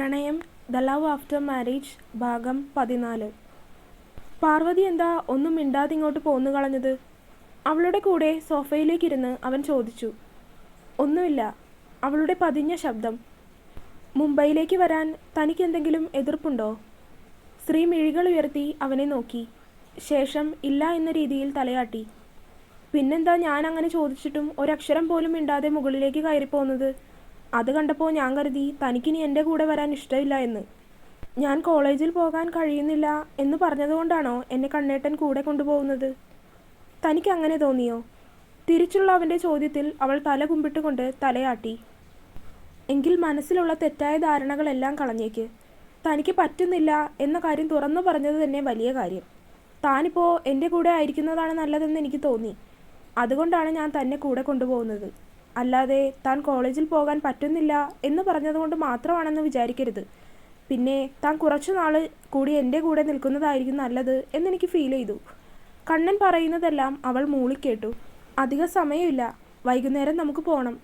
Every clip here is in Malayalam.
പ്രണയം ദ ലവ് ആഫ്റ്റർ മാരേജ് ഭാഗം പതിനാല്. പാർവതി എന്താ ഒന്നും മിണ്ടാതെ ഇങ്ങോട്ട് പോന്നു കളഞ്ഞത്? അവളുടെ കൂടെ സോഫയിലേക്കിരുന്ന് അവൻ ചോദിച്ചു. ഒന്നുമില്ല അവളുടെ പതിഞ്ഞ ശബ്ദം. മുംബൈയിലേക്ക് വരാൻ തനിക്ക് എന്തെങ്കിലും എതിർപ്പുണ്ടോ? സ്ത്രീ മിഴികൾ ഉയർത്തി അവനെ നോക്കി. ശേഷം ഇല്ല എന്ന രീതിയിൽ തലയാട്ടി. പിന്നെന്താ ഞാൻ അങ്ങനെ ചോദിച്ചിട്ടും ഒരക്ഷരം പോലും മിണ്ടാതെ മുകളിലേക്ക് കയറിപ്പോകുന്നത് അത് കണ്ടപ്പോൾ ഞാൻ കരുതി തനിക്കിനി എന്റെ കൂടെ വരാൻ ഇഷ്ടമില്ല എന്ന്. ഞാൻ കോളേജിൽ പോകാൻ കഴിയുന്നില്ല എന്ന് പറഞ്ഞതുകൊണ്ടാണോ എന്നെ കണ്ണേട്ടൻ കൂടെ കൊണ്ടുപോകുന്നത്? തനിക്ക് അങ്ങനെ തോന്നിയോ? തിരിച്ചുള്ള അവന്റെ ചോദ്യത്തിൽ അവൾ തല കുമ്പിട്ടുകൊണ്ട് തലയാട്ടി. എങ്കിൽ മനസ്സിലുള്ള തെറ്റായ ധാരണകളെല്ലാം കളഞ്ഞേക്ക്. തനിക്ക് പറ്റുന്നില്ല എന്ന കാര്യം തുറന്നു പറഞ്ഞത് തന്നെ വലിയ കാര്യം. താനിപ്പോൾ എന്റെ കൂടെ ആയിരിക്കുന്നതാണ് നല്ലതെന്ന് എനിക്ക് തോന്നി. അതുകൊണ്ടാണ് ഞാൻ തന്നെ കൂടെ കൊണ്ടുപോകുന്നത്. അല്ലാതെ താൻ കോളേജിൽ പോകാൻ പറ്റുന്നില്ല എന്ന് പറഞ്ഞതുകൊണ്ട് മാത്രമാണെന്ന് വിചാരിക്കരുത്. പിന്നെ താൻ കുറച്ചു നാൾ കൂടി എന്റെ കൂടെ നിൽക്കുന്നതായിരിക്കും നല്ലത് എന്നെനിക്ക് ഫീൽ ചെയ്തു. കണ്ണൻ പറയുന്നതെല്ലാം അവൾ മൂളിക്കേട്ടു. അധിക സമയമില്ല. വൈകുന്നേരം നമുക്ക് പോകണം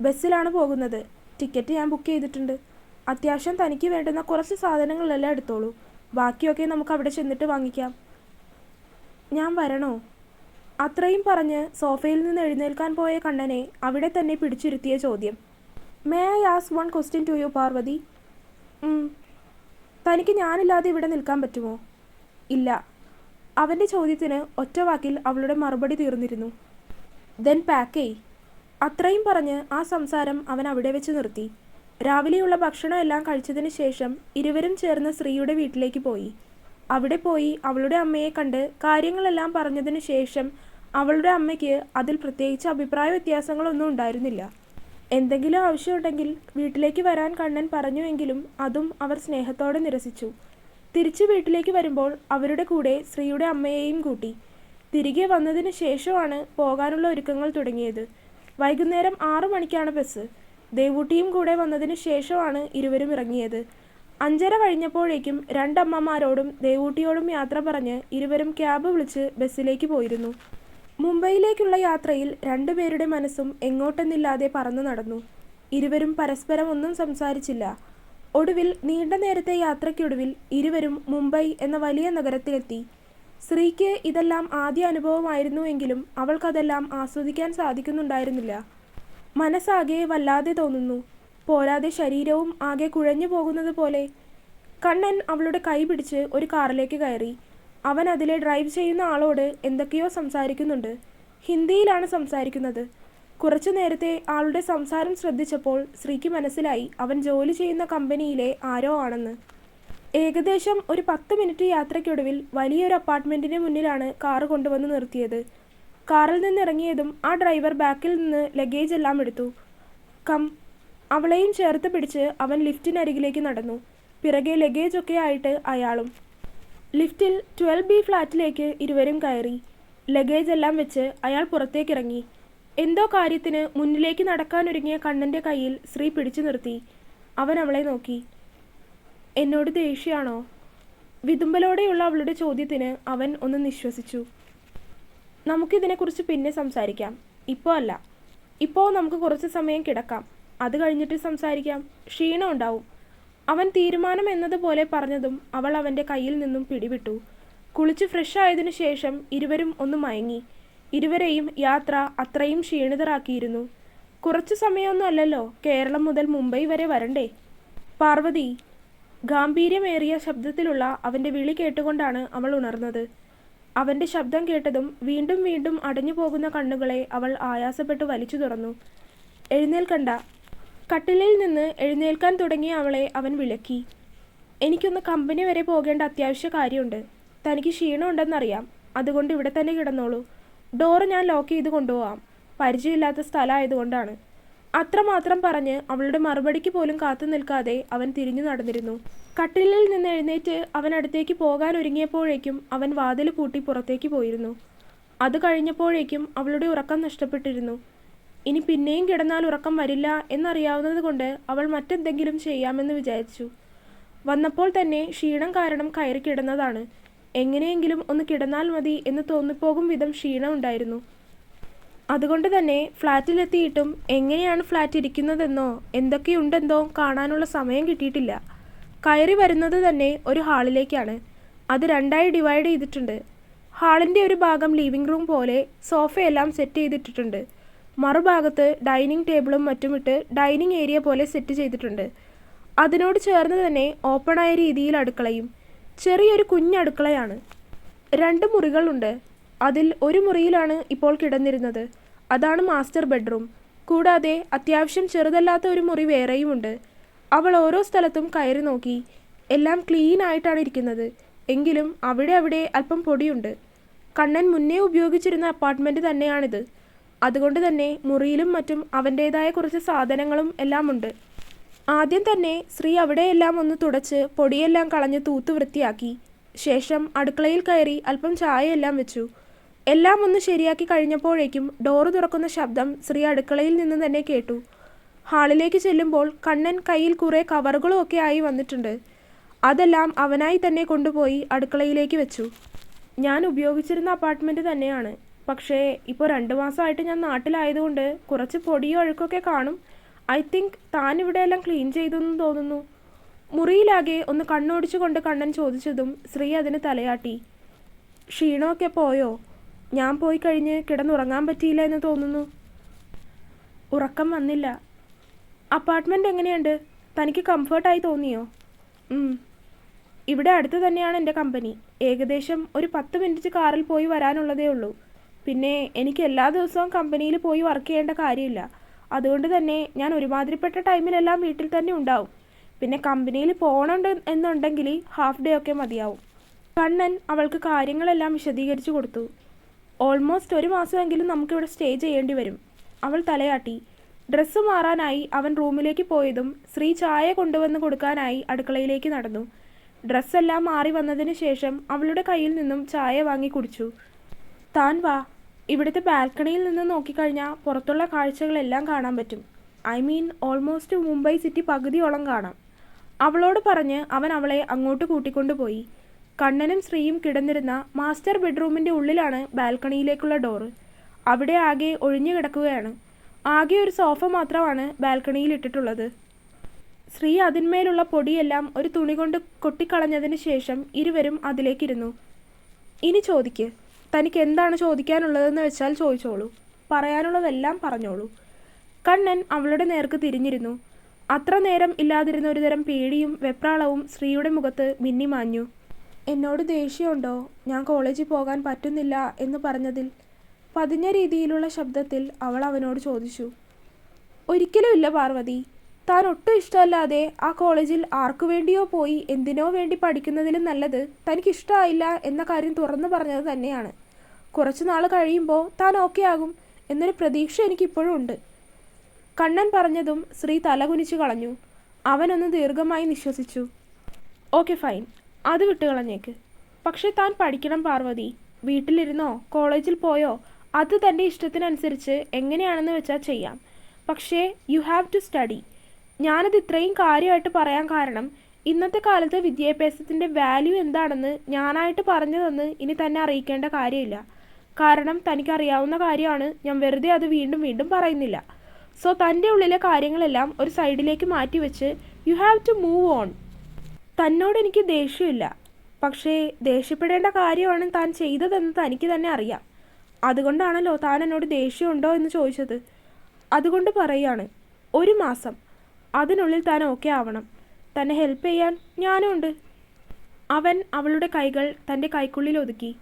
ബസ്സിലാണ് പോകുന്നത്. ടിക്കറ്റ് ഞാൻ ബുക്ക് ചെയ്തിട്ടുണ്ട്. അത്യാവശ്യം തനിക്ക് വേണ്ടുന്ന കുറച്ച് സാധനങ്ങളെല്ലാം എടുത്തോളൂ. ബാക്കിയൊക്കെ നമുക്ക് അവിടെ ചെന്നിട്ട് വാങ്ങിക്കാം. ഞാൻ വരണോ? അത്രയും പറഞ്ഞ് സോഫയിൽ നിന്ന് എഴുന്നേൽക്കാൻ പോയ കണ്ണനെ അവിടെ തന്നെ പിടിച്ചിരുത്തിയ ചോദ്യം. May I ask one question to you Parvathi. തനിക്ക് ഞാനില്ലാതെ ഇവിടെ നിൽക്കാൻ പറ്റുമോ? ഇല്ല. അവന്റെ ചോദ്യത്തിന് ഒറ്റ വാക്കിൽ അവളുടെ മറുപടി തീർന്നിരുന്നു. ദെൻ പാക്കേ അത്രയും പറഞ്ഞ് ആ സംസാരം അവൻ അവിടെ വെച്ച് നിർത്തി. രാവിലെയുള്ള ഭക്ഷണമെല്ലാം കഴിച്ചതിന് ശേഷം ഇരുവരും ചേർന്ന് സ്ത്രീയുടെ വീട്ടിലേക്ക് പോയി. അവിടെ പോയി അവളുടെ അമ്മയെ കണ്ട് കാര്യങ്ങളെല്ലാം പറഞ്ഞതിന് ശേഷം അവളുടെ അമ്മയ്ക്ക് അതിൽ പ്രത്യേകിച്ച് അഭിപ്രായ വ്യത്യാസങ്ങളൊന്നും ഉണ്ടായിരുന്നില്ല. എന്തെങ്കിലും ആവശ്യമുണ്ടെങ്കിൽ വീട്ടിലേക്ക് വരാൻ കണ്ണൻ പറഞ്ഞുവെങ്കിലും അതും അവർ സ്നേഹത്തോടെ നിരസിച്ചു. തിരിച്ചു വീട്ടിലേക്ക് വരുമ്പോൾ അവരുടെ കൂടെ ശ്രീയുടെ അമ്മയെയും കൂട്ടി. തിരികെ വന്നതിന് ശേഷമാണ് പോകാനുള്ള ഒരുക്കങ്ങൾ തുടങ്ങിയത്. വൈകുന്നേരം ആറു മണിക്കാണ് ബസ്. ദേവൂട്ടിയും കൂടെ വന്നതിന് ശേഷമാണ് ഇരുവരും ഇറങ്ങിയത്. അഞ്ചര കഴിഞ്ഞപ്പോഴേക്കും രണ്ടമ്മമാരോടും ദേവൂട്ടിയോടും യാത്ര പറഞ്ഞ് ഇരുവരും ക്യാബ് വിളിച്ച് ബസ്സിലേക്ക് പോയിരുന്നു. മുംബൈയിലേക്കുള്ള യാത്രയിൽ രണ്ടുപേരുടെ മനസ്സും എങ്ങോട്ടെന്നില്ലാതെ പറന്നു നടന്നു. ഇരുവരും പരസ്പരം ഒന്നും സംസാരിച്ചില്ല. ഒടുവിൽ നീണ്ട നേരത്തെ യാത്രയ്ക്കൊടുവിൽ ഇരുവരും മുംബൈ എന്ന വലിയ നഗരത്തിലെത്തി. സ്ത്രീക്ക് ഇതെല്ലാം ആദ്യ അനുഭവമായിരുന്നുവെങ്കിലും അവൾക്കതെല്ലാം ആസ്വദിക്കാൻ സാധിക്കുന്നുണ്ടായിരുന്നില്ല. മനസ്സാകെ വല്ലാതെ തോന്നുന്നു. പോരാതെ ശരീരവും ആകെ കുഴഞ്ഞു പോകുന്നത് പോലെ കണ്ണൻ അവളുടെ കൈ പിടിച്ച് ഒരു കാറിലേക്ക് കയറി. അവൻ അതിലെ ഡ്രൈവ് ചെയ്യുന്ന ആളോട് എന്തൊക്കെയോ സംസാരിക്കുന്നുണ്ട്. ഹിന്ദിയിലാണ് സംസാരിക്കുന്നത്. കുറച്ചു നേരത്തെ ആളുടെ സംസാരം ശ്രദ്ധിച്ചപ്പോൾ ശ്രീക്ക് മനസ്സിലായി അവൻ ജോലി ചെയ്യുന്ന കമ്പനിയിലെ ആരോ ആണെന്ന്. ഏകദേശം ഒരു പത്ത് മിനിറ്റ് യാത്രയ്ക്കൊടുവിൽ വലിയൊരു അപ്പാർട്ട്മെന്റിന് മുന്നിലാണ് കാറ് കൊണ്ടുവന്ന് നിർത്തിയത്. കാറിൽ നിന്നിറങ്ങിയതും ആ ഡ്രൈവർ ബാക്കിൽ നിന്ന് ലഗേജ് എല്ലാം എടുത്തു. കം അവളെയും ചേർത്ത് പിടിച്ച് അവൻ ലിഫ്റ്റിനരികിലേക്ക് നടന്നു. പിറകെ ലഗേജൊക്കെ ആയിട്ട് അയാളും ലിഫ്റ്റിൽ ട്വൽവ് ബി ഫ്ലാറ്റിലേക്ക് ഇരുവരും കയറി. ലഗേജ് എല്ലാം വെച്ച് അയാൾ പുറത്തേക്കിറങ്ങി. എന്തോ കാര്യത്തിന് മുന്നിലേക്ക് നടക്കാനൊരുങ്ങിയ കണ്ണന്റെ കയ്യിൽ സ്ത്രീ പിടിച്ചു നിർത്തി. അവൻ അവളെ നോക്കി. എന്നോട് ദേഷ്യമാണോ? വിതുമ്പലോടെയുള്ള അവളുടെ ചോദ്യത്തിന് അവൻ ഒന്ന് നിശ്വസിച്ചു. നമുക്കിതിനെക്കുറിച്ച് പിന്നെ സംസാരിക്കാം. ഇപ്പോൾ അല്ല. ഇപ്പോൾ നമുക്ക് കുറച്ച് സമയം കിടക്കാം. അത് കഴിഞ്ഞിട്ട് സംസാരിക്കാം. ക്ഷീണം ഉണ്ടാവും അവൻ തീരുമാനം എന്നതുപോലെ പറഞ്ഞതും അവൾ അവന്റെ കയ്യിൽ നിന്നും പിടിവിട്ടു. കുളിച്ച് ഫ്രഷ് ആയതിനു ശേഷം ഇരുവരും ഒന്ന് മയങ്ങി. ഇരുവരെയും യാത്ര അത്രയും ക്ഷീണിതരാക്കിയിരുന്നു. കുറച്ചു സമയമൊന്നുമല്ലല്ലോ കേരളം മുതൽ മുംബൈ വരെ വരണ്ടേ? പാർവതി ഗാംഭീര്യമേറിയ ശബ്ദത്തിലുള്ള അവന്റെ വിളി കേട്ടുകൊണ്ടാണ് അവൾ ഉണർന്നത്. അവന്റെ ശബ്ദം കേട്ടതും വീണ്ടും വീണ്ടും അടഞ്ഞു പോകുന്ന കണ്ണുകളെ അവൾ ആയാസപ്പെട്ട് വലിച്ചു തുറന്നു. എഴുന്നേൽക്കണ്ട കട്ടിലിൽ നിന്ന് എഴുന്നേൽക്കാൻ തുടങ്ങിയ അവളെ അവൻ വിളക്കി എനിക്കൊന്ന് കമ്പനി വരെ പോകേണ്ട അത്യാവശ്യ കാര്യമുണ്ട്. തനിക്ക് ക്ഷീണമുണ്ടെന്നറിയാം. അതുകൊണ്ട് ഇവിടെ തന്നെ കിടന്നോളൂ. ഡോറ് ഞാൻ ലോക്ക് ചെയ്ത് കൊണ്ടുപോകാം പരിചയമില്ലാത്ത സ്ഥലമായതുകൊണ്ടാണ്. അത്രമാത്രം പറഞ്ഞ് അവളുടെ മറുപടിക്ക് പോലും കാത്തു നിൽക്കാതെ അവൻ തിരിഞ്ഞു നടന്നിരുന്നു. കട്ടിലിൽ നിന്ന് എഴുന്നേറ്റ് അവൻ അടുത്തേക്ക് പോകാൻ ഒരുങ്ങിയപ്പോഴേക്കും അവൻ വാതിൽ പൂട്ടി പുറത്തേക്ക് പോയിരുന്നു. അത് കഴിഞ്ഞപ്പോഴേക്കും അവളുടെ ഉറക്കം നഷ്ടപ്പെട്ടിരുന്നു. ഇനി പിന്നെയും കിടന്നാൽ ഉറക്കം വരില്ല എന്നറിയാവുന്നത് കൊണ്ട് അവൾ മറ്റെന്തെങ്കിലും ചെയ്യാമെന്ന് വിചാരിച്ചു. വന്നപ്പോൾ തന്നെ ക്ഷീണം കാരണം കയറി കിടന്നതാണ്. എങ്ങനെയെങ്കിലും ഒന്ന് കിടന്നാൽ മതി എന്ന് തോന്നിപ്പോകും വിധം ക്ഷീണം ഉണ്ടായിരുന്നു. അതുകൊണ്ട് തന്നെ ഫ്ലാറ്റിലെത്തിയിട്ടും എങ്ങനെയാണ് ഫ്ലാറ്റ് ഇരിക്കുന്നതെന്നോ എന്തൊക്കെയുണ്ടെന്നോ കാണാനുള്ള സമയം കിട്ടിയിട്ടില്ല. കയറി വരുന്നത് തന്നെ ഒരു ഹാളിലേക്കാണ്. അത് രണ്ടായി ഡിവൈഡ് ചെയ്തിട്ടുണ്ട്. ഹാളിന്റെ ഒരു ഭാഗം ലിവിംഗ് റൂം പോലെ സോഫയെല്ലാം സെറ്റ് ചെയ്തിട്ടിട്ടുണ്ട്. മറുഭാഗത്ത് ഡൈനിങ് ടേബിളും മറ്റുമിട്ട് ഡൈനിങ് ഏരിയ പോലെ സെറ്റ് ചെയ്തിട്ടുണ്ട്. അതിനോട് ചേർന്ന് തന്നെ ഓപ്പണായ രീതിയിൽ അടുക്കളയും. ചെറിയൊരു കുഞ്ഞടുക്കളയാണ് രണ്ട് മുറികളുണ്ട് അതിൽ ഒരു മുറിയിലാണ് ഇപ്പോൾ കിടന്നിരുന്നത്. അതാണ് മാസ്റ്റർ ബെഡ്റൂം. കൂടാതെ അത്യാവശ്യം ചെറുതല്ലാത്ത ഒരു മുറി വേറെയുമുണ്ട് അവൾ ഓരോ സ്ഥലത്തും കയറി നോക്കി. എല്ലാം ക്ലീൻ ആയിട്ടാണ് ഇരിക്കുന്നത്. എങ്കിലും അവിടെ അവിടെ അല്പം പൊടിയുണ്ട്. കണ്ണൻ മുന്നേ ഉപയോഗിച്ചിരുന്ന അപ്പാർട്ട്മെന്റ് തന്നെയാണിത്. അതുകൊണ്ട് തന്നെ മുറിയിലും മറ്റും അവന്റേതായ കുറച്ച് സാധനങ്ങളും എല്ലാം ഉണ്ട് ആദ്യം തന്നെ ശ്രീ അവിടെയെല്ലാം ഒന്ന് തുടച്ച് പൊടിയെല്ലാം കളഞ്ഞ് തൂത്ത് വൃത്തിയാക്കി. ശേഷം അടുക്കളയിൽ കയറി അല്പം ചായയെല്ലാം വെച്ചു. എല്ലാം ഒന്ന് ശരിയാക്കി കഴിഞ്ഞപ്പോഴേക്കും ഡോറ് തുറക്കുന്ന ശബ്ദം ശ്രീ അടുക്കളയിൽ നിന്ന് തന്നെ കേട്ടു. ഹാളിലേക്ക് ചെല്ലുമ്പോൾ കണ്ണൻ കയ്യിൽ കുറേ കവറുകളും ഒക്കെ ആയി വന്നിട്ടുണ്ട്. അതെല്ലാം അവനായി തന്നെ കൊണ്ടുപോയി അടുക്കളയിലേക്ക് വെച്ചു. ഞാൻ ഉപയോഗിച്ചിരുന്ന അപ്പാർട്ട്മെന്റ് തന്നെയാണ്. പക്ഷേ ഇപ്പോൾ രണ്ട് മാസമായിട്ട് ഞാൻ നാട്ടിലായതുകൊണ്ട് കുറച്ച് പൊടിയോ അഴുക്കൊക്കെ കാണും. ഐ തിങ്ക് താൻ ഇവിടെയെല്ലാം ക്ലീൻ ചെയ്തെന്ന് തോന്നുന്നു. മുറിയിലാകെ ഒന്ന് കണ്ണോടിച്ചു കൊണ്ട് കണ്ണൻ ചോദിച്ചതും ശ്രീ അതിന് തലയാട്ടി. ക്ഷീണമൊക്കെ പോയോ? ഞാൻ പോയി കഴിഞ്ഞ് കിടന്നുറങ്ങാൻ പറ്റിയില്ല എന്ന് തോന്നുന്നു. ഉറക്കം വന്നില്ല. അപ്പാർട്ട്മെന്റ് എങ്ങനെയുണ്ട്? തനിക്ക് കംഫർട്ടായി തോന്നിയോ? ഇവിടെ അടുത്ത് തന്നെയാണ് എന്റെ കമ്പനി. ഏകദേശം ഒരു പത്ത് മിനിറ്റ് കാറിൽ പോയി വരാനുള്ളതേ ഉള്ളൂ. പിന്നെ എനിക്ക് എല്ലാ ദിവസവും കമ്പനിയിൽ പോയി വർക്ക് ചെയ്യേണ്ട കാര്യമില്ല. അതുകൊണ്ട് തന്നെ ഞാൻ ഒരുമാതിരിപ്പെട്ട ടൈമിലെല്ലാം വീട്ടിൽ തന്നെ ഉണ്ടാവും. പിന്നെ കമ്പനിയിൽ പോകണുണ്ട് എന്നുണ്ടെങ്കിൽ ഹാഫ് ഡേ ഒക്കെ മതിയാവും. കണ്ണൻ അവൾക്ക് കാര്യങ്ങളെല്ലാം വിശദീകരിച്ചു കൊടുത്തു. ഓൾമോസ്റ്റ് ഒരു മാസമെങ്കിലും നമുക്കിവിടെ സ്റ്റേ ചെയ്യേണ്ടി വരും. അവൾ തലയാട്ടി. ഡ്രസ്സ് മാറാനായി അവൻ റൂമിലേക്ക് പോയതും ശ്രീ ചായ കൊണ്ടുവന്ന് കൊടുക്കാനായി അടുക്കളയിലേക്ക് നടന്നു. ഡ്രസ്സെല്ലാം മാറി വന്നതിന് ശേഷം അവളുടെ കയ്യിൽ നിന്നും ചായ വാങ്ങി കുടിച്ചു. താൻ വാ. ഇവിടുത്തെ ബാൽക്കണിയിൽ നിന്ന് നോക്കിക്കഴിഞ്ഞാൽ പുറത്തുള്ള കാഴ്ചകളെല്ലാം കാണാൻ പറ്റും. I mean almost Mumbai city പകുതിയോളം കാണാം. അവളോട് പറഞ്ഞ് അവൻ അവളെ അങ്ങോട്ട് കൂട്ടിക്കൊണ്ടുപോയി കണ്ണനും ശ്രീയും കിടന്നിരുന്ന മാസ്റ്റർ ബെഡ്റൂമിന്റെ ഉള്ളിലാണ് ബാൽക്കണിയിലേക്കുള്ള ഡോറ്. അവിടെ ആകെ ഒഴിഞ്ഞു കിടക്കുകയാണ്. ആകെ ഒരു സോഫ മാത്രമാണ് ബാൽക്കണിയിൽ ഇട്ടിട്ടുള്ളത്. ശ്രീ അതിന്മേലുള്ള പൊടിയെല്ലാം ഒരു തുണി കൊണ്ട് കൊട്ടിക്കളഞ്ഞതിന് ശേഷം ഇരുവരും അതിലേക്കിരുന്നു. ഇനി ചോദിക്ക് തനിക്ക് എന്താണ് ചോദിക്കാനുള്ളതെന്ന് വെച്ചാൽ ചോദിച്ചോളൂ. പറയാനുള്ളതെല്ലാം പറഞ്ഞോളൂ. കണ്ണൻ അവളുടെ നേർക്ക് തിരിഞ്ഞിരുന്നു. അത്ര നേരം ഇല്ലാതിരുന്ന ഒരുതരം പേടിയും വെപ്രാളവും ശ്രീയുടെ മുഖത്ത് മിന്നിമാഞ്ഞു എന്നോട് ദേഷ്യമുണ്ടോ? ഞാൻ കോളേജിൽ പോകാൻ പറ്റുന്നില്ല എന്ന് പറഞ്ഞതിൽ പതിഞ്ഞ രീതിയിലുള്ള ശബ്ദത്തിൽ അവൾ അവനോട് ചോദിച്ചു. ഒരിക്കലുമില്ല പാർവതി. താൻ ഒട്ടും ഇഷ്ടമല്ലാതെ ആ കോളേജിൽ ആർക്കു വേണ്ടിയോ പോയി എന്തിനോ വേണ്ടി പഠിക്കുന്നതിലും നല്ലത് തനിക്ക് ഇഷ്ടമായില്ല എന്ന കാര്യം തുറന്നു പറഞ്ഞത് തന്നെയാണ്. കുറച്ചു നാൾ കഴിയുമ്പോൾ താൻ ഓക്കെ ആകും എന്നൊരു പ്രതീക്ഷ എനിക്കിപ്പോഴും ഉണ്ട്. കണ്ണൻ പറഞ്ഞതും ശ്രീ തലകുനിച്ചു കളഞ്ഞു. അവനൊന്ന് ദീർഘമായി നിശ്വസിച്ചു. Okay fine. അത് വിട്ടുകളഞ്ഞേക്ക്. പക്ഷേ താൻ പഠിക്കണം പാർവതി. വീട്ടിലിരുന്നോ കോളേജിൽ പോയോ അത് തന്റെ ഇഷ്ടത്തിനനുസരിച്ച് എങ്ങനെയാണെന്ന് വെച്ചാൽ ചെയ്യാം. പക്ഷേ യു ഹാവ് ടു സ്റ്റഡി. ഞാനത് ഇത്രയും കാര്യമായിട്ട് പറയാൻ കാരണം ഇന്നത്തെ കാലത്ത് വിദ്യാഭ്യാസത്തിന്റെ വാല്യൂ എന്താണെന്ന് ഞാനായിട്ട് പറഞ്ഞതെന്ന് ഇനി തന്നെ അറിയിക്കേണ്ട കാര്യമില്ല. കാരണം തനിക്കറിയാവുന്ന കാര്യമാണ് ഞാൻ വെറുതെ അത് വീണ്ടും വീണ്ടും പറയുന്നില്ല. സോ തന്റെ ഉള്ളിലെ കാര്യങ്ങളെല്ലാം ഒരു സൈഡിലേക്ക് മാറ്റിവെച്ച് you have to move on തന്നോട് എനിക്ക് ദേഷ്യമില്ല. പക്ഷേ ദേഷ്യപ്പെടേണ്ട കാര്യമാണ് താൻ ചെയ്തതെന്ന് തനിക്ക് തന്നെ അറിയാം. അതുകൊണ്ടാണല്ലോ താൻ എന്നോട് ദേഷ്യമുണ്ടോ എന്ന് ചോദിച്ചത്. അതുകൊണ്ട് പറയുകയാണ് ഒരു മാസം. അതിനുള്ളിൽ താൻ ഓക്കെ ആവണം. തന്നെ ഹെൽപ്പ് ചെയ്യാൻ ഞാനും ഉണ്ട്. അവൻ അവളുടെ കൈകൾ തന്റെ കൈക്കുള്ളിൽ ഒതുക്കി.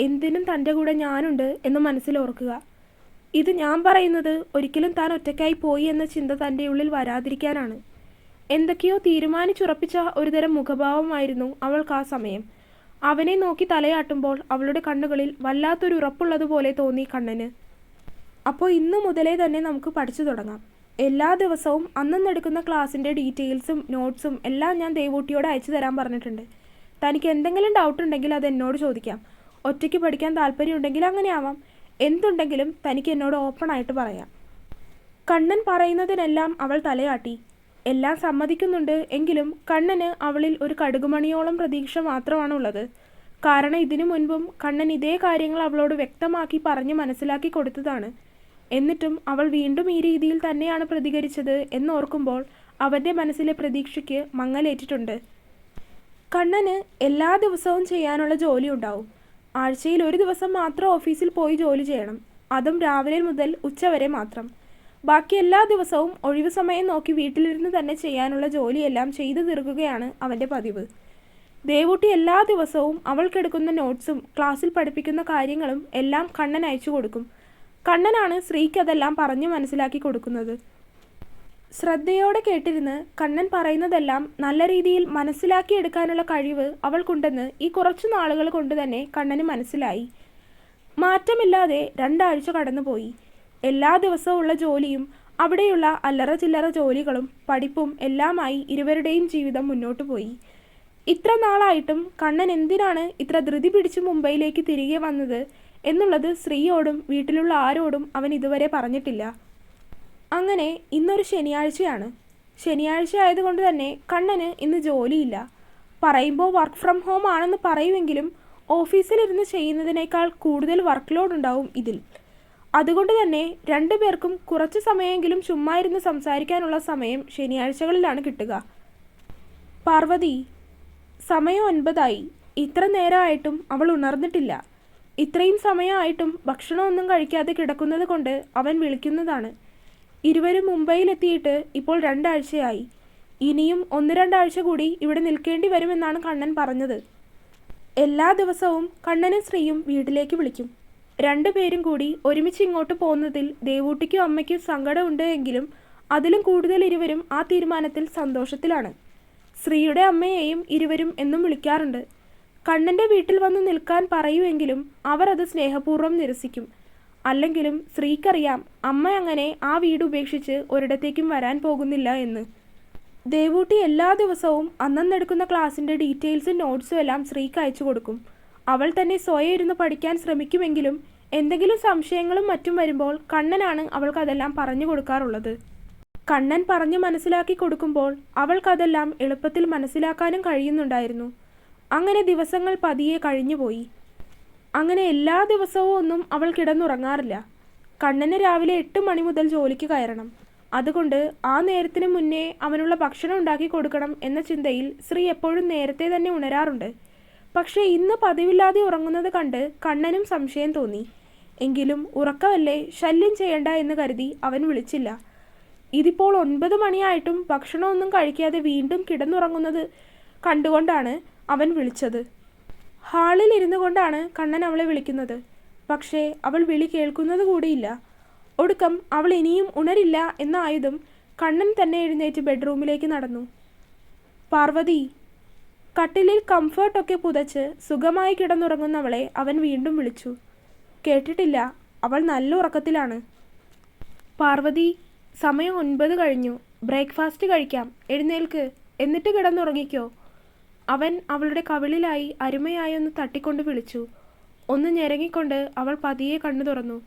എന്തിനും തന്റെ കൂടെ ഞാനുണ്ട് എന്ന് മനസ്സിൽ ഓർക്കുക. ഇത് ഞാൻ പറയുന്നത് ഒരിക്കലും താൻ ഒറ്റയ്ക്കായി പോയി എന്ന ചിന്ത തന്റെ ഉള്ളിൽ വരാതിരിക്കാനാണ്. എന്തൊക്കെയോ തീരുമാനിച്ചുറപ്പിച്ച ഒരുതരം മുഖഭാവമായിരുന്നു അവൾക്ക് ആ സമയം. അവനെ നോക്കി തലയാട്ടുമ്പോൾ അവളുടെ കണ്ണുകളിൽ വല്ലാത്തൊരു ഉറപ്പുള്ളതുപോലെ തോന്നി കണ്ണന്. അപ്പോൾ ഇന്നു മുതലേ തന്നെ നമുക്ക് പഠിച്ചു തുടങ്ങാം. എല്ലാ ദിവസവും അന്നെടുക്കുന്ന ക്ലാസ്സിന്റെ ഡീറ്റെയിൽസും നോട്ട്സും എല്ലാം ഞാൻ ദേവൂട്ടിയോട് അയച്ചു തരാൻ പറഞ്ഞിട്ടുണ്ട്. തനിക്ക് എന്തെങ്കിലും ഡൗട്ട് ഉണ്ടെങ്കിൽ അത് എന്നോട് ചോദിക്കാം. ഒറ്റയ്ക്ക് പഠിക്കാൻ താല്പര്യമുണ്ടെങ്കിൽ അങ്ങനെ ആവാം എന്തുണ്ടെങ്കിലും തനിക്ക് എന്നോട് ഓപ്പണായിട്ട് പറയാം. കണ്ണൻ പറയുന്നതിനെല്ലാം അവൾ തലയാട്ടി. എല്ലാം സമ്മതിക്കുന്നുണ്ട് എങ്കിലും കണ്ണന് അവളിൽ ഒരു കടുകുമണിയോളം പ്രതീക്ഷ മാത്രമാണുള്ളത് കാരണം ഇതിനു മുൻപും കണ്ണൻ ഇതേ കാര്യങ്ങൾ അവളോട് വ്യക്തമാക്കി പറഞ്ഞ് മനസ്സിലാക്കി കൊടുത്തതാണ്. എന്നിട്ടും അവൾ വീണ്ടും ഈ രീതിയിൽ തന്നെയാണ് പ്രതികരിച്ചത് എന്നോർക്കുമ്പോൾ അവന്റെ മനസ്സിലെ പ്രതീക്ഷയ്ക്ക് മങ്ങലേറ്റിട്ടുണ്ട്. കണ്ണന് എല്ലാ ദിവസവും ചെയ്യാനുള്ള ജോലി ഉണ്ടാവും. ആഴ്ചയിൽ ഒരു ദിവസം മാത്രം ഓഫീസിൽ പോയി ജോലി ചെയ്യണം. അതും രാവിലെ മുതൽ ഉച്ചവരെ മാത്രം. ബാക്കി എല്ലാ ദിവസവും ഒഴിവു സമയം നോക്കി വീട്ടിലിരുന്ന് തന്നെ ചെയ്യാനുള്ള ജോലിയെല്ലാം ചെയ്തു തീർക്കുകയാണ് അവന്റെ പതിവ്. ദേവൂട്ടി എല്ലാ ദിവസവും അവൾക്കെടുക്കുന്ന നോട്ട്സും ക്ലാസ്സിൽ പഠിപ്പിക്കുന്ന കാര്യങ്ങളും എല്ലാം കണ്ണൻ അയച്ചു കൊടുക്കും. കണ്ണനാണ് ശ്രീക്ക് അതെല്ലാം പറഞ്ഞു മനസ്സിലാക്കി കൊടുക്കുന്നത്. ശ്രദ്ധയോടെ കേട്ടിരുന്ന് കണ്ണൻ പറയുന്നതെല്ലാം നല്ല രീതിയിൽ മനസ്സിലാക്കിയെടുക്കാനുള്ള കഴിവ് അവൾക്കുണ്ടെന്ന് ഈ കുറച്ചു നാളുകൾ കൊണ്ട് തന്നെ കണ്ണന് മനസ്സിലായി. മാറ്റമില്ലാതെ രണ്ടാഴ്ച കടന്നുപോയി. എല്ലാ ദിവസവും ഉള്ള ജോലിയും അവിടെയുള്ള അല്ലറ ചില്ലറ ജോലികളും പഠിപ്പും എല്ലാമായി ഇരുവരുടെയും ജീവിതം മുന്നോട്ടു പോയി. ഇത്ര നാളായിട്ടും കണ്ണൻ എന്തിനാണ് ഇത്ര ധൃതി പിടിച്ച് മുംബൈയിലേക്ക് തിരികെ വന്നത്? എന്നുള്ളത് ശ്രീയോടും വീട്ടിലുള്ള ആരോടും അവൻ ഇതുവരെ പറഞ്ഞിട്ടില്ല. അങ്ങനെ ഇന്നൊരു ശനിയാഴ്ചയാണ്. ശനിയാഴ്ച ആയതുകൊണ്ട് തന്നെ കണ്ണന് ഇന്ന് ജോലിയില്ല. പറയുമ്പോൾ വർക്ക് ഫ്രം ഹോം ആണെന്ന് പറയുമെങ്കിലും ഓഫീസിലിരുന്ന് ചെയ്യുന്നതിനേക്കാൾ കൂടുതൽ വർക്ക് ലോഡ് ഉണ്ടാവും ഇതിൽ. അതുകൊണ്ട് തന്നെ രണ്ടു പേർക്കും കുറച്ച് സമയമെങ്കിലും ചുമ്മാ ഇരുന്ന് സംസാരിക്കാനുള്ള സമയം ശനിയാഴ്ചകളിലാണ് കിട്ടുക. പാർവതി സമയം ഒൻപതായി. ഇത്ര നേരമായിട്ടും അവൾ ഉണർന്നിട്ടില്ല. ഇത്രയും സമയമായിട്ടും ഭക്ഷണമൊന്നും കഴിക്കാതെ കിടക്കുന്നത് കൊണ്ട് അവൻ വിളിക്കുന്നതാണ്. ഇരുവരും മുംബൈയിലെത്തിയിട്ട് ഇപ്പോൾ രണ്ടാഴ്ചയായി. ഇനിയും ഒന്ന് രണ്ടാഴ്ച കൂടി ഇവിടെ നിൽക്കേണ്ടി വരുമെന്നാണ് കണ്ണൻ പറഞ്ഞത്. എല്ലാ ദിവസവും കണ്ണനും ശ്രീയും വീട്ടിലേക്ക് വിളിക്കും. രണ്ടുപേരും കൂടി ഒരുമിച്ച് ഇങ്ങോട്ട് പോകുന്നതിൽ ദേവൂട്ടിക്കും അമ്മയ്ക്കും സങ്കടമുണ്ട് എങ്കിലും അതിലും കൂടുതൽ ഇരുവരും ആ തീരുമാനത്തിൽ സന്തോഷത്തിലാണ്. ശ്രീയുടെ അമ്മയെയും ഇരുവരും എന്നും വിളിക്കാറുണ്ട്. കണ്ണന്റെ വീട്ടിൽ വന്ന് നിൽക്കാൻ പറയുമെങ്കിലും അവർ അത് സ്നേഹപൂർവം നിരസിക്കും. അല്ലെങ്കിലും ശ്രീക്കറിയാം അമ്മ അങ്ങനെ ആ വീട് ഉപേക്ഷിച്ച് ഒരിടത്തേക്കും വരാൻ പോകുന്നില്ല എന്ന്. ദേവൂട്ടി എല്ലാ ദിവസവും അന്നെടുക്കുന്ന ക്ലാസ്സിന്റെ ഡീറ്റെയിൽസും നോട്ട്സും എല്ലാം ശ്രീക്ക് അയച്ചു കൊടുക്കും. അവൾ തന്നെ സ്വയം ഇരുന്ന് പഠിക്കാൻ ശ്രമിക്കുമെങ്കിലും എന്തെങ്കിലും സംശയങ്ങളും മറ്റും വരുമ്പോൾ കണ്ണനാണ് അവൾക്കതെല്ലാം പറഞ്ഞു കൊടുക്കാറുള്ളത്. കണ്ണൻ പറഞ്ഞു മനസ്സിലാക്കി കൊടുക്കുമ്പോൾ അവൾക്കതെല്ലാം എളുപ്പത്തിൽ മനസ്സിലാക്കാനും കഴിയുന്നുണ്ടായിരുന്നു. അങ്ങനെ ദിവസങ്ങൾ പതിയെ കഴിഞ്ഞുപോയി അങ്ങനെ എല്ലാ ദിവസവും ഒന്നും അവൾ കിടന്നുറങ്ങാറില്ല. കണ്ണന് രാവിലെ എട്ട് മണി മുതൽ ജോലിക്ക് കയറണം. അതുകൊണ്ട് ആ നേരത്തിന് മുന്നേ അവനുള്ള ഭക്ഷണം ഉണ്ടാക്കി കൊടുക്കണം എന്ന ചിന്തയിൽ ശ്രീ എപ്പോഴും നേരത്തെ തന്നെ ഉണരാറുണ്ട്. പക്ഷേ ഇന്ന് പതിവില്ലാതെ ഉറങ്ങുന്നത് കണ്ട് കണ്ണനും സംശയം തോന്നി. എങ്കിലും ഉറക്കമല്ലേ ശല്യം ചെയ്യണ്ട എന്ന് കരുതി അവൻ വിളിച്ചില്ല. ഇതിപ്പോൾ ഒൻപത് മണിയായിട്ടും ഭക്ഷണമൊന്നും കഴിക്കാതെ വീണ്ടും കിടന്നുറങ്ങുന്നത് കണ്ടുകൊണ്ടാണ് അവൻ വിളിച്ചത്. ഹാളിൽ ഇരുന്നു കൊണ്ടാണ് കണ്ണൻ അവളെ വിളിക്കുന്നത്. പക്ഷേ അവൾ വിളി കേൾക്കുന്നത് കൂടിയില്ല. ഒടുക്കം അവൾ ഇനിയും ഉണരില്ല എന്നായതും കണ്ണൻ തന്നെ എഴുന്നേറ്റ് ബെഡ്റൂമിലേക്ക് നടന്നു. പാർവതി കട്ടിലിൽ കംഫർട്ടൊക്കെ പുതച്ച് സുഖമായി കിടന്നുറങ്ങുന്നവളെ അവൻ വീണ്ടും വിളിച്ചു. കേട്ടിട്ടില്ല അവൾ നല്ല ഉറക്കത്തിലാണ്. പാർവതി സമയം ഒൻപത് കഴിഞ്ഞു. ബ്രേക്ക്ഫാസ്റ്റ് കഴിക്കാം. എഴുന്നേൽക്ക്. എന്നിട്ട് കിടന്നുറങ്ങിക്കോ. അവൻ അവളുടെ കവിളിലായി അരുമയായി ഒന്ന് തട്ടിക്കൊണ്ട് വിളിച്ചു. ഒന്ന് ഞെരങ്ങിക്കൊണ്ട് അവൾ പതിയെ കണ്ണു തുറന്നു.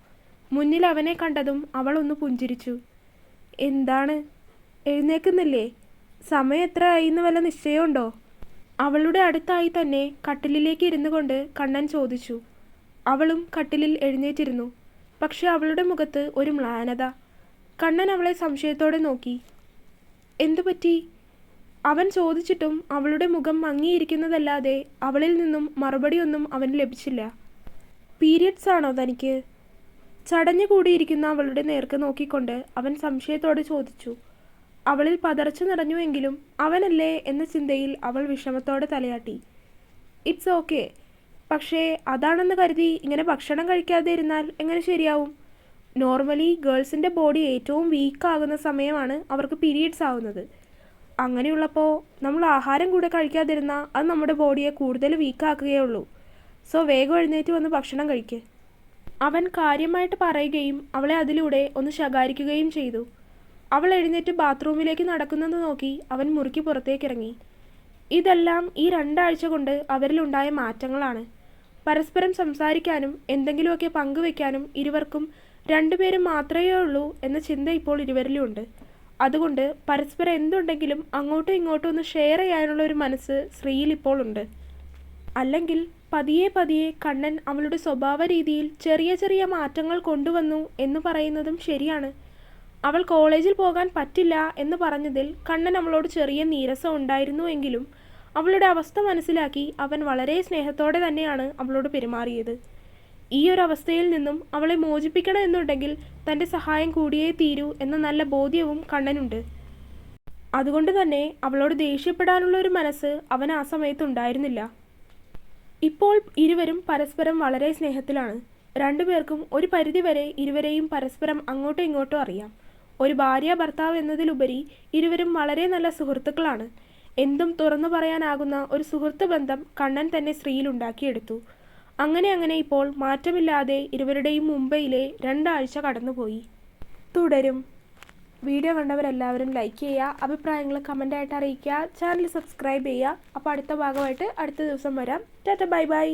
മുന്നിൽ അവനെ കണ്ടതും അവൾ ഒന്ന് പുഞ്ചിരിച്ചു. എന്താണ്? എഴുന്നേക്കുന്നില്ലേ സമയം എത്ര ആയിന്ന് വല്ല നിശ്ചയമുണ്ടോ? അവളുടെ അടുത്തായി തന്നെ കട്ടിലിലേക്ക് ഇരുന്നു കൊണ്ട് കണ്ണൻ ചോദിച്ചു. അവളും കട്ടിലിൽ എഴുന്നേറ്റിരുന്നു. പക്ഷെ അവളുടെ മുഖത്ത് ഒരു മ്ലാനത. കണ്ണൻ അവളെ സംശയത്തോടെ നോക്കി. എന്തു പറ്റി അവൻ ചോദിച്ചിട്ടും അവളുടെ മുഖം മങ്ങിയിരിക്കുന്നതല്ലാതെ അവളിൽ നിന്നും മറുപടിയൊന്നും അവന് ലഭിച്ചില്ല. പീരിയഡ്സ് ആണോ തനിക്ക്? ചടഞ്ഞു കൂടിയിരിക്കുന്ന അവളുടെ നേർക്ക് നോക്കിക്കൊണ്ട് അവൻ സംശയത്തോടെ ചോദിച്ചു. അവളിൽ പതറച്ചു നിറഞ്ഞുവെങ്കിലും അവനല്ലേ എന്ന ചിന്തയിൽ അവൾ വിഷമത്തോടെ തലയാട്ടി. ഇറ്റ്സ് ഓക്കെ പക്ഷേ അതാണെന്ന് കരുതി ഇങ്ങനെ ഭക്ഷണം കഴിക്കാതെ ഇരുന്നാൽ എങ്ങനെ ശരിയാവും? നോർമലി ഗേൾസിന്റെ ബോഡി ഏറ്റവും വീക്കാകുന്ന സമയമാണ് അവർക്ക് പീരീഡ്സ് ആവുന്നത്. അങ്ങനെയുള്ളപ്പോൾ നമ്മൾ ആഹാരം കൂടെ കഴിക്കാതിരുന്നാൽ അത് നമ്മുടെ ബോഡിയെ കൂടുതൽ വീക്കാക്കുകയേ ഉള്ളൂ സോ വേഗം എഴുന്നേറ്റ് വന്ന് ഭക്ഷണം കഴിക്കേ. അവൻ കാര്യമായിട്ട് പറയുകയും അവളെ അതിലൂടെ ഒന്ന് ശകാരിക്കുകയും ചെയ്തു. അവൾ എഴുന്നേറ്റ് ബാത്റൂമിലേക്ക് നടക്കുന്നത് നോക്കി അവൻ മുറുക്കി പുറത്തേക്കിറങ്ങി. ഇതെല്ലാം ഈ രണ്ടാഴ്ച കൊണ്ട് അവരിലുണ്ടായ മാറ്റങ്ങളാണ്. പരസ്പരം സംസാരിക്കാനും എന്തെങ്കിലുമൊക്കെ പങ്കുവെക്കാനും ഇരുവർക്കും രണ്ടുപേരും മാത്രമേ ഉള്ളൂ എന്ന ചിന്ത ഇപ്പോൾ ഇരുവരിലുമുണ്ട് അതുകൊണ്ട് പരസ്പരം എന്തുണ്ടെങ്കിലും അങ്ങോട്ടും ഇങ്ങോട്ടും ഒന്ന് ഷെയർ ചെയ്യാനുള്ള ഒരു മനസ്സ് ശ്രീയിൽ ഇപ്പോൾ ഉണ്ട്. അല്ലെങ്കിൽ പതിയെ പതിയെ കണ്ണൻ അവളുടെ സ്വഭാവ രീതിയിൽ ചെറിയ ചെറിയ മാറ്റങ്ങൾ കൊണ്ടുവന്നു എന്ന് പറയുന്നതും ശരിയാണ്. അവൾ കോളേജിൽ പോകാൻ പറ്റില്ല എന്ന് പറഞ്ഞതിൽ കണ്ണൻ അവളോട് ചെറിയ നീരസം ഉണ്ടായിരുന്നു എങ്കിലും അവളുടെ അവസ്ഥ മനസ്സിലാക്കി അവൻ വളരെ സ്നേഹത്തോടെ തന്നെയാണ് അവളോട് പെരുമാറിയത്. ഈ ഒരു അവസ്ഥയിൽ നിന്നും അവളെ മോചിപ്പിക്കണം എന്നുണ്ടെങ്കിൽ തന്റെ സഹായം കൂടിയേ തീരൂ എന്ന നല്ല ബോധ്യവും കണ്ണനുണ്ട്. അതുകൊണ്ട് തന്നെ അവളോട് ദേഷ്യപ്പെടാനുള്ള ഒരു മനസ്സ് അവൻ ആ സമയത്ത് ഉണ്ടായിരുന്നില്ല. ഇപ്പോൾ ഇരുവരും പരസ്പരം വളരെ സ്നേഹത്തിലാണ്. രണ്ടുപേർക്കും ഒരു പരിധിവരെ ഇരുവരെയും പരസ്പരം അങ്ങോട്ടും ഇങ്ങോട്ടും അറിയാം. ഒരു ഭാര്യ ഭർത്താവ് എന്നതിലുപരി ഇരുവരും വളരെ നല്ല സുഹൃത്തുക്കളാണ്. എന്തും തുറന്നു പറയാനാകുന്ന ഒരു സുഹൃത്ത് ബന്ധം കണ്ണൻ തന്നെ സ്ത്രീയിൽ ഉണ്ടാക്കിയെടുത്തു. അങ്ങനെ അങ്ങനെ ഇപ്പോൾ മാറ്റമില്ലാതെ ഇരുവരുടെയും മുംബൈയിലെ രണ്ടാഴ്ച കടന്നുപോയി. തുടരും. വീഡിയോ കണ്ടവരെല്ലാവരും ലൈക്ക് ചെയ്യുക അഭിപ്രായങ്ങൾ കമന്റായിട്ട് അറിയിക്കുക ചാനൽ സബ്സ്ക്രൈബ് ചെയ്യുക. അപ്പോൾ അടുത്ത ഭാഗമായിട്ട് അടുത്ത ദിവസം വരാം. Tata bye bye.